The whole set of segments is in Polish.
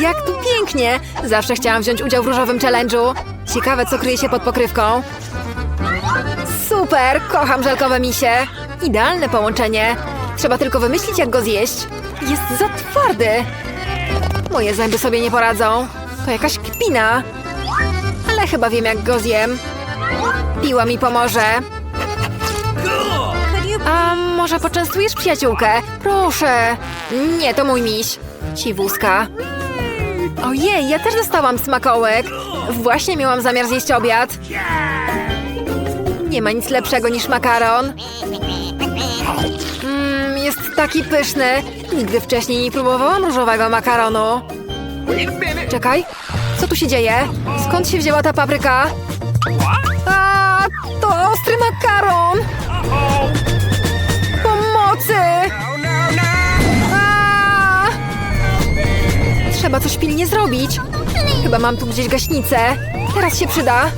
Jak tu pięknie! Zawsze chciałam wziąć udział w różowym challenge'u. Ciekawe, co kryje się pod pokrywką. Super! Kocham żelkowe misie. Idealne połączenie. Trzeba tylko wymyślić, jak go zjeść. Jest za twardy. Moje zęby sobie nie poradzą. To jakaś kpina. Ale chyba wiem, jak go zjem. Piła mi pomoże. A może poczęstujesz przyjaciółkę? Proszę. Nie, to mój miś. Siwuska. Ojej, ja też dostałam smakołek. Właśnie miałam zamiar zjeść obiad. Nie ma nic lepszego niż makaron. Mmm, jest taki pyszny. Nigdy wcześniej nie próbowałam różowego makaronu. Czekaj, co tu się dzieje? Skąd się wzięła ta papryka? A, to ostry makaron! Trzeba coś pilnie zrobić. Chyba mam tu gdzieś gaśnicę. Teraz się przyda.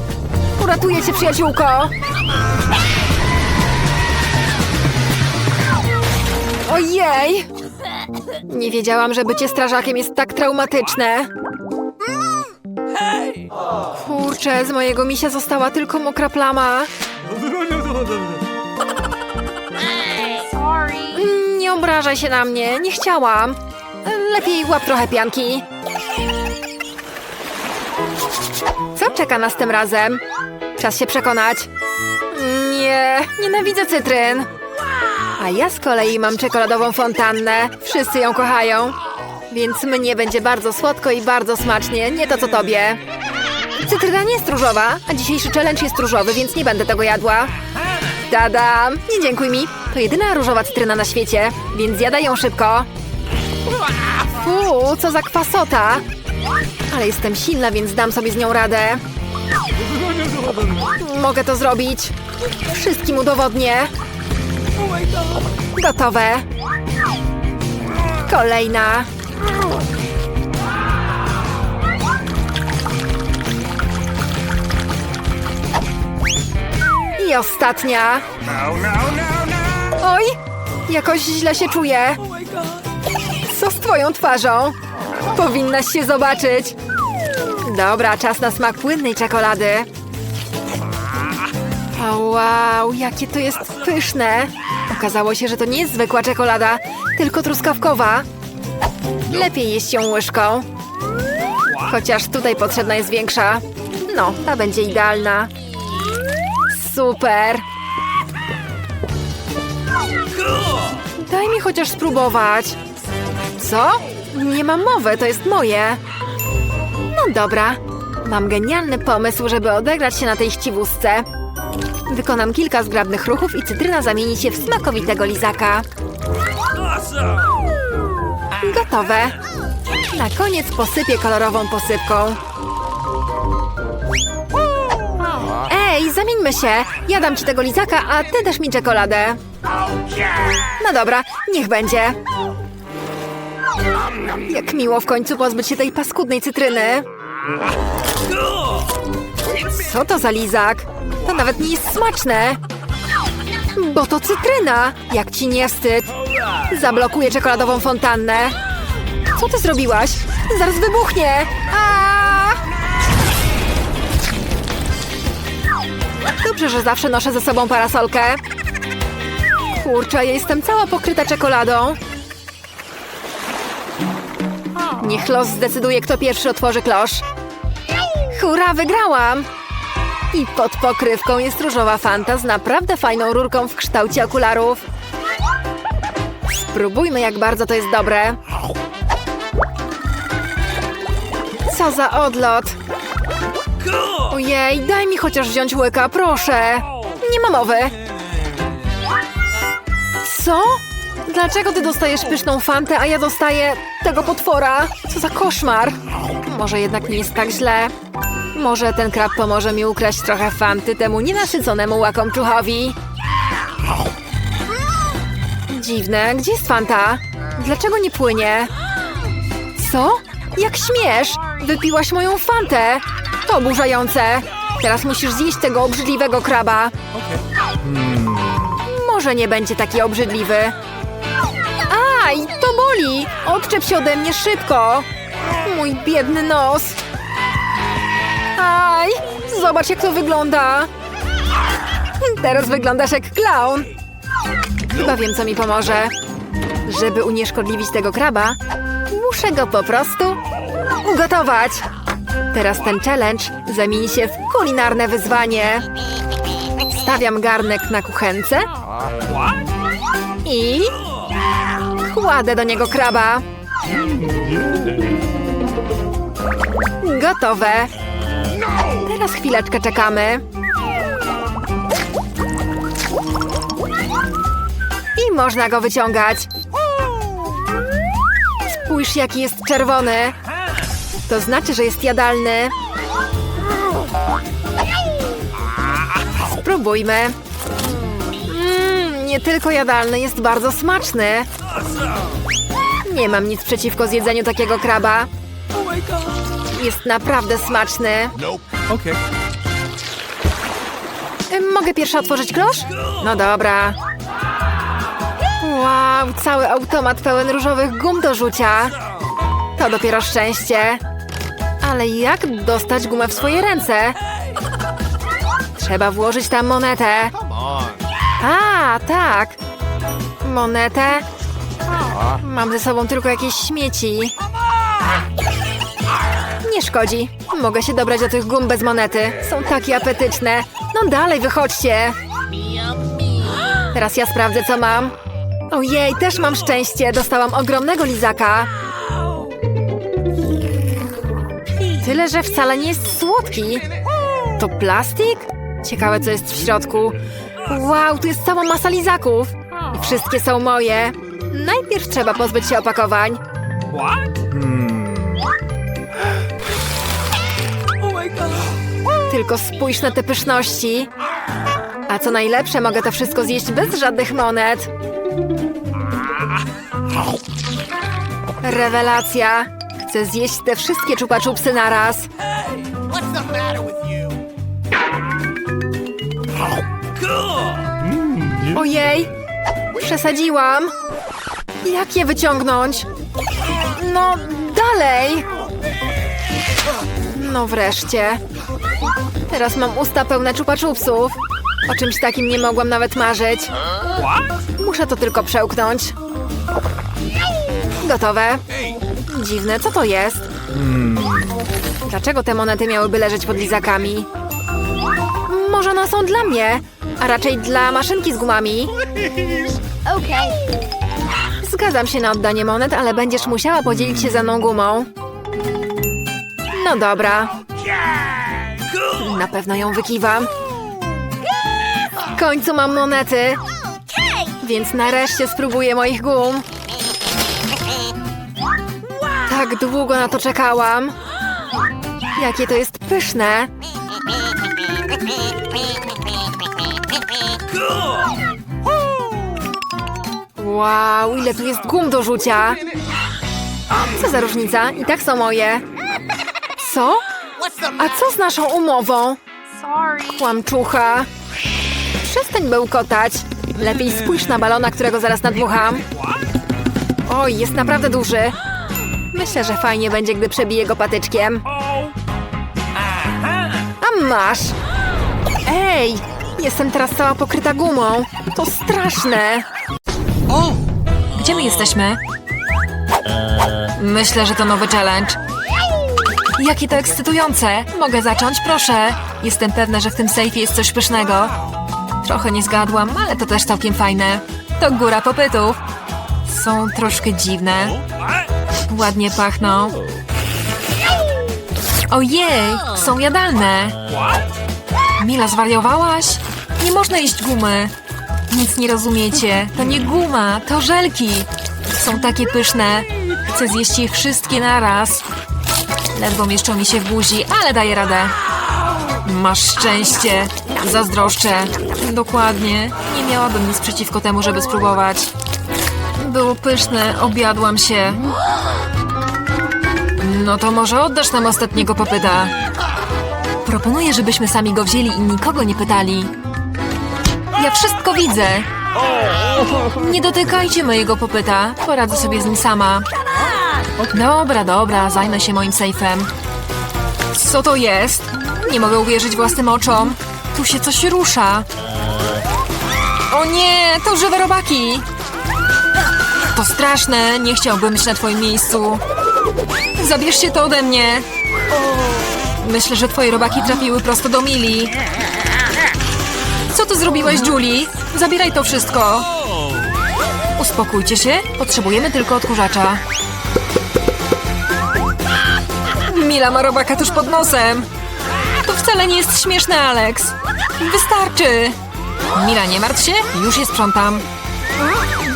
Uratuję cię, przyjaciółko. Ojej! Nie wiedziałam, że bycie strażakiem jest tak traumatyczne. Kurczę, z mojego misia została tylko mokra plama. Nie obrażaj się na mnie, nie chciałam. Lepiej łap trochę pianki. Co czeka nas tym razem? Czas się przekonać. Nie, nienawidzę cytryn. A ja z kolei mam czekoladową fontannę. Wszyscy ją kochają. Więc mnie będzie bardzo słodko i bardzo smacznie, nie to co tobie. Cytryna nie jest różowa, a dzisiejszy challenge jest różowy, więc nie będę tego jadła. Tada! Nie dziękuj mi. To jedyna różowa cytryna na świecie, więc zjadaj ją szybko. Fu, co za kwasota. Ale jestem silna, więc dam sobie z nią radę. Mogę to zrobić. Wszystkim udowodnię. Gotowe. Kolejna. I ostatnia. Oj, jakoś źle się czuję. Co z twoją twarzą? Powinnaś się zobaczyć. Dobra, czas na smak płynnej czekolady. O, wow, jakie to jest pyszne. Okazało się, że to nie jest zwykła czekolada, tylko truskawkowa. Lepiej jeść ją łyżką. Chociaż tutaj potrzebna jest większa. No, ta będzie idealna. Super. Daj mi chociaż spróbować. Co? Nie mam mowy, to jest moje. No dobra. Mam genialny pomysł, żeby odegrać się na tej chciwusce. Wykonam kilka zgrabnych ruchów i cytryna zamieni się w smakowitego lizaka. Gotowe. Na koniec posypię kolorową posypką. Ej, zamieńmy się. Ja dam ci tego lizaka, a ty dasz mi czekoladę. No dobra, niech będzie. Jak miło w końcu pozbyć się tej paskudnej cytryny. Co to za lizak? To nawet nie jest smaczne. Bo to cytryna. Jak ci nie wstyd. Zablokuję czekoladową fontannę. Co ty zrobiłaś? Zaraz wybuchnie. Dobrze, że zawsze noszę ze sobą parasolkę. Kurczę, ja jestem cała pokryta czekoladą. Niech los zdecyduje, kto pierwszy otworzy klosz. Hurra, wygrałam! I pod pokrywką jest różowa fanta z naprawdę fajną rurką w kształcie okularów. Spróbujmy, jak bardzo to jest dobre. Co za odlot! Ojej, daj mi chociaż wziąć łyka, proszę! Nie ma mowy! Co? Dlaczego ty dostajesz pyszną fantę, a ja dostaję tego potwora? Co za koszmar! Może jednak nie jest tak źle. Może ten krab pomoże mi ukraść trochę fanty temu nienasyconemu łakomczuchowi. Dziwne, gdzie jest fanta? Dlaczego nie płynie? Co? Jak śmiesz? Wypiłaś moją fantę! To oburzające! Teraz musisz zjeść tego obrzydliwego kraba. Może nie będzie taki obrzydliwy. Aj, to boli! Odczep się ode mnie szybko! Mój biedny nos. Aj, zobacz jak to wygląda. Teraz wyglądasz jak klaun. Chyba wiem, co mi pomoże. Żeby unieszkodliwić tego kraba, muszę go po prostu ugotować. Teraz ten challenge zamieni się w kulinarne wyzwanie. Stawiam garnek na kuchence i kładę do niego kraba. Gotowe. Teraz chwileczkę czekamy. I można go wyciągać. Spójrz, jaki jest czerwony. To znaczy, że jest jadalny. Spróbujmy. Nie tylko jadalny, jest bardzo smaczny. Nie mam nic przeciwko zjedzeniu takiego kraba. Jest naprawdę smaczny. Okay. Mogę pierwsza otworzyć klosz? No dobra. Wow, cały automat pełen różowych gum do rzucia. To dopiero szczęście. Ale jak dostać gumę w swoje ręce? Trzeba włożyć tam monetę. A, tak. Monetę. Mam ze sobą tylko jakieś śmieci. Nie szkodzi. Mogę się dobrać do tych gum bez monety. Są takie apetyczne. No dalej, wychodźcie. Teraz ja sprawdzę, co mam. Ojej, też mam szczęście. Dostałam ogromnego lizaka. Tyle, że wcale nie jest słodki. To plastik? Ciekawe, co jest w środku. Wow, tu jest cała masa lizaków. I wszystkie są moje. Najpierw trzeba pozbyć się opakowań. Tylko spójrz na te pyszności. A co najlepsze, mogę to wszystko zjeść bez żadnych monet. Rewelacja. Chcę zjeść te wszystkie czupa-czupsy naraz. Ojej! Przesadziłam. Jak je wyciągnąć? No, dalej! No wreszcie. Teraz mam usta pełne czupa-czupsów. O czymś takim nie mogłam nawet marzyć. Muszę to tylko przełknąć. Gotowe. Dziwne, co to jest? Dlaczego te monety miałyby leżeć pod lizakami? Może one są dla mnie, a raczej dla maszynki z gumami. Okay. Zgadzam się na oddanie monet, ale będziesz musiała podzielić się ze mną gumą. No dobra. Na pewno ją wykiwam. W końcu mam monety, więc nareszcie spróbuję moich gum. Tak długo na to czekałam. Jakie to jest pyszne. Wow, ile tu jest gum do rzucia. Co za różnica? I tak są moje. Co? A co z naszą umową? Kłamczucha. Przestań bełkotać. Lepiej spójrz na balona, którego zaraz nadmucham. Oj, jest naprawdę duży. Myślę, że fajnie będzie, gdy przebiję go patyczkiem. A masz! Ej! Jestem teraz cała pokryta gumą. To straszne. Gdzie my jesteśmy? Myślę, że to nowy challenge. Jakie to ekscytujące! Mogę zacząć, proszę. Jestem pewna, że w tym sejfie jest coś pysznego. Trochę nie zgadłam, ale to też całkiem fajne. To góra popytów. Są troszkę dziwne. Ładnie pachną. Ojej, są jadalne. Mila, zwariowałaś? Nie można jeść gumy. Nic nie rozumiecie. To nie guma, to żelki. Są takie pyszne. Chcę zjeść je wszystkie naraz. Ledwo mieszczą mi się w buzi, ale daję radę. Masz szczęście. Zazdroszczę. Dokładnie. Nie miałabym nic przeciwko temu, żeby spróbować. Było pyszne, objadłam się. No to może oddasz nam ostatniego popyta. Proponuję, żebyśmy sami go wzięli i nikogo nie pytali. Ja wszystko widzę. Nie dotykajcie mojego popyta. Poradzę sobie z nim sama. Dobra, dobra, zajmę się moim sejfem. Co to jest? Nie mogę uwierzyć własnym oczom. Tu się coś rusza. O nie, to żywe robaki. To straszne, nie chciałbym być na twoim miejscu. Zabierzcie to ode mnie. Myślę, że twoje robaki trafiły prosto do Mili. Co ty zrobiłaś, Julie? Zabieraj to wszystko. Uspokójcie się, potrzebujemy tylko odkurzacza. Mila ma robaka tuż pod nosem. To wcale nie jest śmieszne, Alex. Wystarczy. Mila, nie martw się, już je sprzątam.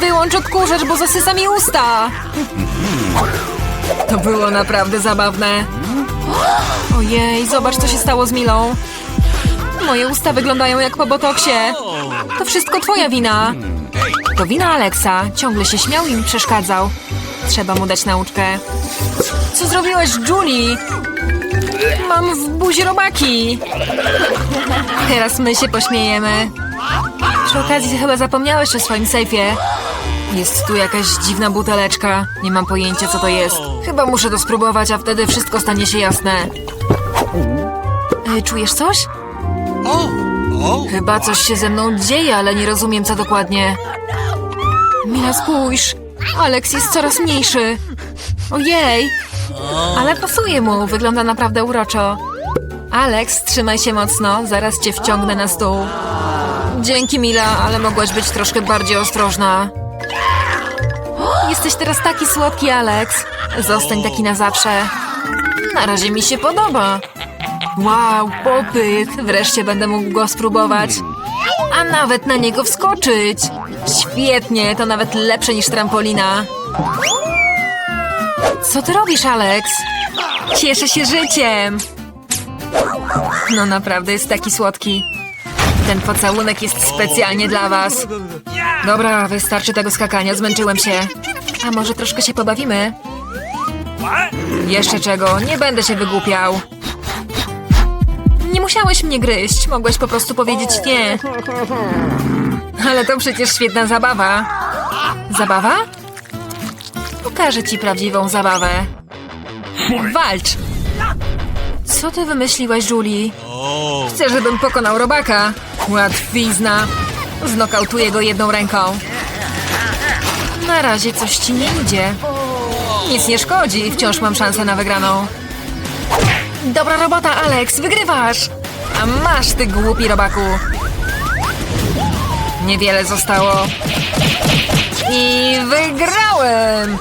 Wyłącz odkurzacz, bo zasysa mi usta. To było naprawdę zabawne. Ojej, zobacz, co się stało z Milą. Moje usta wyglądają jak po botoksie. To wszystko twoja wina. To wina Alexa. Ciągle się śmiał i mi przeszkadzał. Trzeba mu dać nauczkę. Co zrobiłaś, Julie? Mam w buzi robaki. Teraz my się pośmiejemy. Przy okazji chyba zapomniałeś o swoim sejfie. Jest tu jakaś dziwna buteleczka. Nie mam pojęcia, co to jest. Chyba muszę to spróbować, a wtedy wszystko stanie się jasne. E, Czujesz coś? Chyba coś się ze mną dzieje, ale nie rozumiem, co dokładnie. Mila, spójrz. Alex jest coraz mniejszy. Ojej. Ale pasuje mu, wygląda naprawdę uroczo. Alex, trzymaj się mocno, zaraz cię wciągnę na stół. Dzięki, Mila, ale mogłaś być troszkę bardziej ostrożna. Jesteś teraz taki słodki, Alex. Zostań taki na zawsze. Na razie mi się podoba. Wow, popyt! Wreszcie będę mógł go spróbować. A nawet na niego wskoczyć! Świetnie, to nawet lepsze niż trampolina. Co ty robisz, Alex? Cieszę się życiem! No naprawdę jest taki słodki. Ten pocałunek jest specjalnie dla was. Dobra, wystarczy tego skakania, zmęczyłem się. A może troszkę się pobawimy? Jeszcze czego, nie będę się wygłupiał. Musiałeś mnie gryźć, mogłeś po prostu powiedzieć nie. Ale to przecież świetna zabawa. Zabawa? Pokażę ci prawdziwą zabawę. Walcz! Co ty wymyśliłaś, Julie? Chcę, żebym pokonał robaka. Łatwizna. Znokautuję go jedną ręką. Na razie coś ci nie idzie. Nic nie szkodzi, wciąż mam szansę na wygraną. Dobra robota, Alex, wygrywasz! A masz, ty głupi robaku! Niewiele zostało. I wygrałem!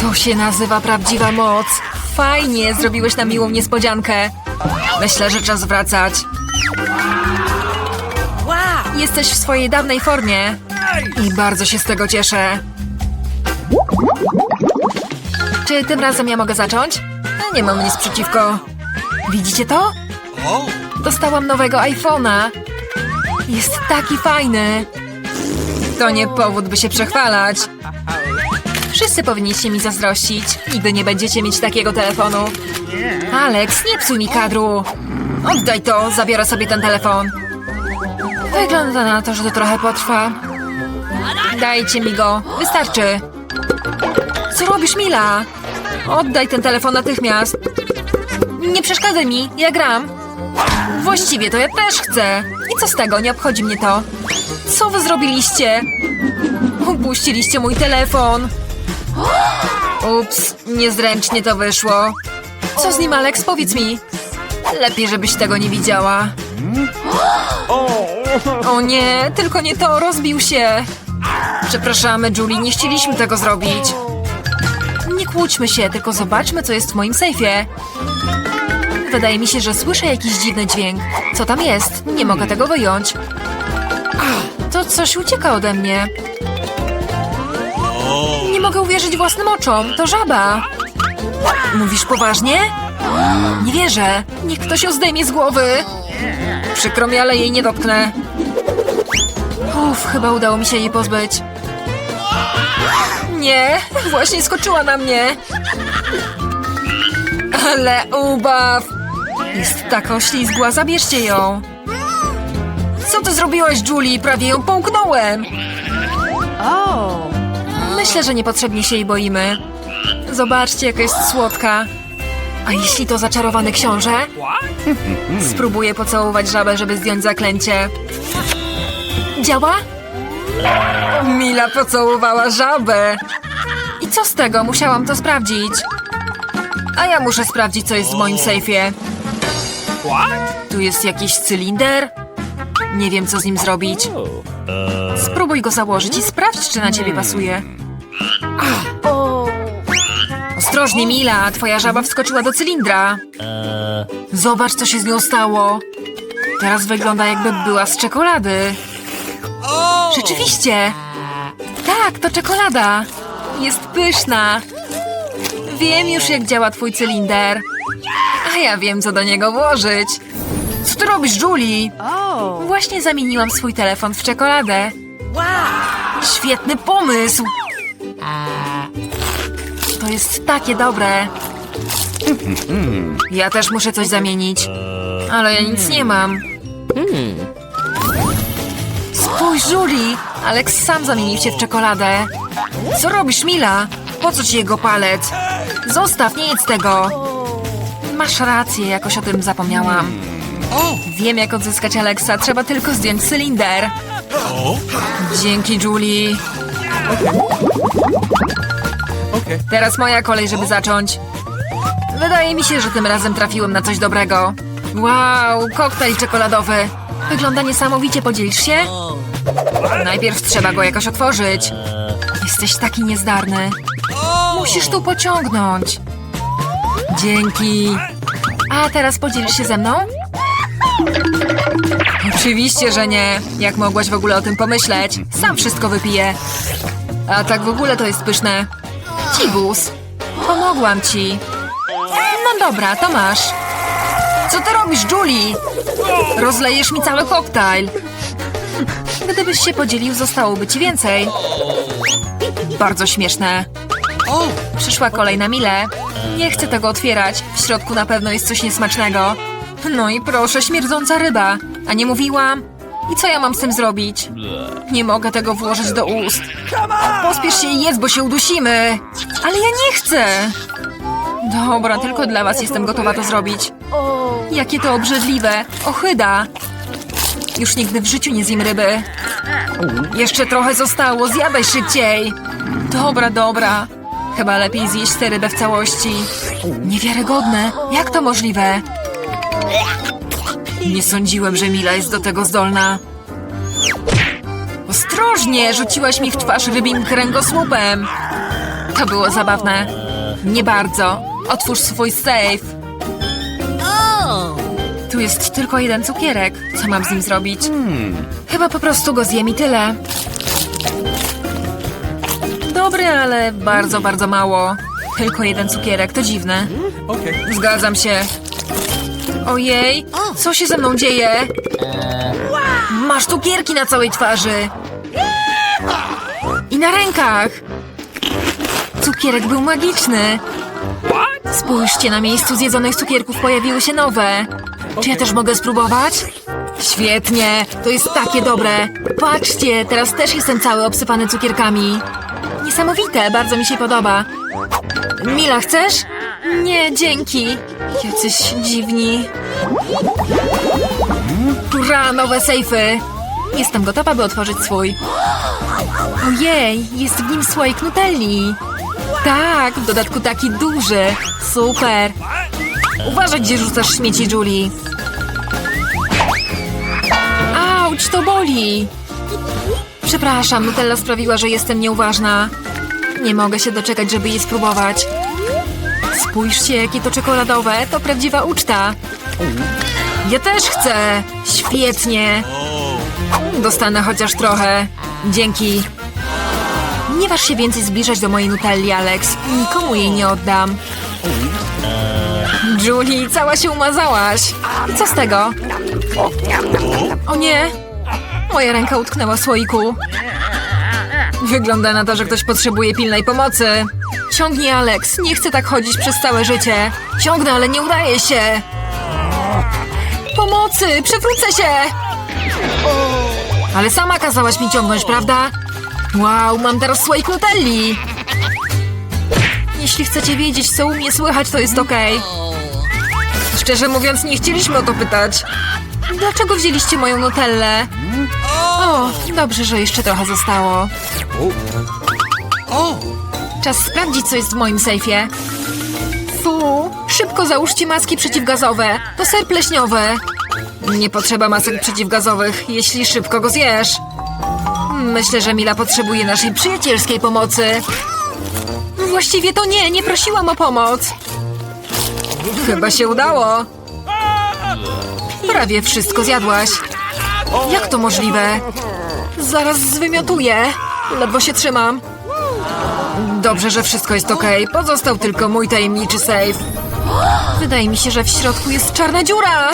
To się nazywa prawdziwa moc. Fajnie, zrobiłeś na miłą niespodziankę. Myślę, że czas wracać. Jesteś w swojej dawnej formie. I bardzo się z tego cieszę. Czy tym razem ja mogę zacząć? Nie mam nic przeciwko. Widzicie to? Dostałam nowego iPhone'a. Jest taki fajny. To nie powód, by się przechwalać. Wszyscy powinniście mi zazdrościć. Nigdy nie będziecie mieć takiego telefonu. Alex, nie psuj mi kadru. Oddaj to, zabiorę sobie ten telefon. Wygląda na to, że to trochę potrwa. Dajcie mi go, wystarczy. Co robisz, Mila? Oddaj ten telefon natychmiast. Nie przeszkadzaj mi, ja gram. Właściwie to ja też chcę. I co z tego, nie obchodzi mnie to. Co wy zrobiliście? Upuściliście mój telefon. Ups, niezręcznie to wyszło. Co z nim, Alex? Powiedz mi. Lepiej, żebyś tego nie widziała. O nie, tylko nie to, rozbił się. Przepraszamy, Julie, nie chcieliśmy tego zrobić. Kłóćmy się, tylko zobaczmy, co jest w moim sejfie. Wydaje mi się, że słyszę jakiś dziwny dźwięk. Co tam jest? Nie mogę tego wyjąć. To coś ucieka ode mnie. Nie mogę uwierzyć własnym oczom. To żaba. Mówisz poważnie? Nie wierzę. Niech ktoś ją zdejmie z głowy. Przykro mi, ale jej nie dotknę. Uff, chyba udało mi się jej pozbyć. Nie, właśnie skoczyła na mnie. Ale ubaw. Jest taka oślizgła, zabierzcie ją. Co ty zrobiłaś, Julie? Prawie ją połknąłem. Myślę, że niepotrzebnie się jej boimy. Zobaczcie, jaka jest słodka. A jeśli to zaczarowany książę? Spróbuję pocałować żabę, żeby zdjąć zaklęcie. Działa? Mila pocałowała żabę. I co z tego? Musiałam to sprawdzić. A ja muszę sprawdzić, co jest w moim sejfie. Tu jest jakiś cylinder? Nie wiem, co z nim zrobić. Spróbuj go założyć i sprawdź, czy na ciebie pasuje. Oh. Ostrożnie, Mila, twoja żaba wskoczyła do cylindra. Zobacz, co się z nią stało. Teraz wygląda, jakby była z czekolady. Rzeczywiście! Tak, to czekolada. Jest pyszna. Wiem już, jak działa twój cylinder. A ja wiem, co do niego włożyć. Co ty robisz, Julie? Właśnie zamieniłam swój telefon w czekoladę. Świetny pomysł! To jest takie dobre. Ja też muszę coś zamienić. Ale ja nic nie mam. Spójrz, Julie! Alex sam zamienił się w czekoladę. Co robisz, Mila? Po co ci jego palec? Zostaw, nie jedz tego. Masz rację, jakoś o tym zapomniałam. Wiem, jak odzyskać Alexa. Trzeba tylko zdjąć cylinder. Dzięki, Julie. Teraz moja kolej, żeby zacząć. Wydaje mi się, że tym razem trafiłem na coś dobrego. Wow, koktajl czekoladowy. Wygląda niesamowicie, podzielisz się? Najpierw trzeba go jakoś otworzyć. Jesteś taki niezdarny. Musisz tu pociągnąć. Dzięki. A teraz podzielisz się ze mną? Oczywiście, że nie. Jak mogłaś w ogóle o tym pomyśleć? Sam wszystko wypiję. A tak w ogóle to jest pyszne. Cigus, pomogłam ci. No dobra, to masz. Co ty robisz, Julie? Rozlejesz mi cały koktajl. Gdybyś się podzielił, zostałoby ci więcej. Bardzo śmieszne. Przyszła kolej na Milę. Nie chcę tego otwierać. W środku na pewno jest coś niesmacznego. No i proszę, śmierdząca ryba. A nie mówiłam? I co ja mam z tym zrobić? Nie mogę tego włożyć do ust. Pospiesz się i jedz, bo się udusimy. Ale ja nie chcę. Dobra, tylko dla was jestem gotowa to zrobić. Jakie to obrzydliwe. Ochyda. Już nigdy w życiu nie zjem ryby. Jeszcze trochę zostało, zjadaj szybciej. Dobra, dobra. Chyba lepiej zjeść tę rybę w całości. Niewiarygodne. Jak to możliwe? Nie sądziłem, że Mila jest do tego zdolna. Ostrożnie! Rzuciłaś mi w twarz rybim kręgosłupem. To było zabawne. Nie bardzo. Otwórz swój safe. Tu jest tylko jeden cukierek. Co mam z nim zrobić? Chyba po prostu go zjem i tyle. Dobry, ale bardzo, bardzo mało. Tylko jeden cukierek, to dziwne. Okay. Zgadzam się. Ojej, co się ze mną dzieje? Masz cukierki na całej twarzy. I na rękach. Cukierek był magiczny. Spójrzcie, na miejscu zjedzonych cukierków pojawiły się nowe. Czy ja też mogę spróbować? Świetnie, to jest takie dobre. Patrzcie, teraz też jestem cały obsypany cukierkami. Niesamowite, bardzo mi się podoba. Mila, chcesz? Nie, dzięki. Jacyś dziwni. Hurra, nowe sejfy. Jestem gotowa, by otworzyć swój. Ojej, jest w nim słoik nutelli. Tak, w dodatku taki duży. Super. Uważaj, gdzie rzucasz śmieci, Julie. Auć, to boli. Przepraszam, Nutella sprawiła, że jestem nieuważna. Nie mogę się doczekać, żeby jej spróbować. Spójrzcie, jakie to czekoladowe. To prawdziwa uczta. Ja też chcę. Świetnie. Dostanę chociaż trochę. Dzięki. Nie waż się więcej zbliżać do mojej Nutelli, Alex. Nikomu jej nie oddam. Julie, cała się umazałaś. Co z tego? O nie! Moja ręka utknęła w słoiku. Wygląda na to, że ktoś potrzebuje pilnej pomocy. Ciągnij, Alex. Nie chcę tak chodzić przez całe życie. Ciągnę, ale nie udaje się. Pomocy! Przewrócę się! Ale sama kazałaś mi ciągnąć, prawda? Wow, mam teraz słoik nutelli. Jeśli chcecie wiedzieć, co u mnie słychać, to jest okej. Szczerze mówiąc, nie chcieliśmy o to pytać. Dlaczego wzięliście moją nutellę? O, dobrze, że jeszcze trochę zostało. Czas sprawdzić, co jest w moim sejfie. Fu, szybko załóżcie maski przeciwgazowe. To ser pleśniowy. Nie potrzeba masek przeciwgazowych, jeśli szybko go zjesz. Myślę, że Mila potrzebuje naszej przyjacielskiej pomocy. Właściwie to nie, nie prosiłam o pomoc. Chyba się udało. Prawie wszystko zjadłaś. Jak to możliwe? Zaraz zwymiotuję. Ledwo się trzymam. Dobrze, że wszystko jest okej. Pozostał tylko mój tajemniczy safe. Wydaje mi się, że w środku jest czarna dziura.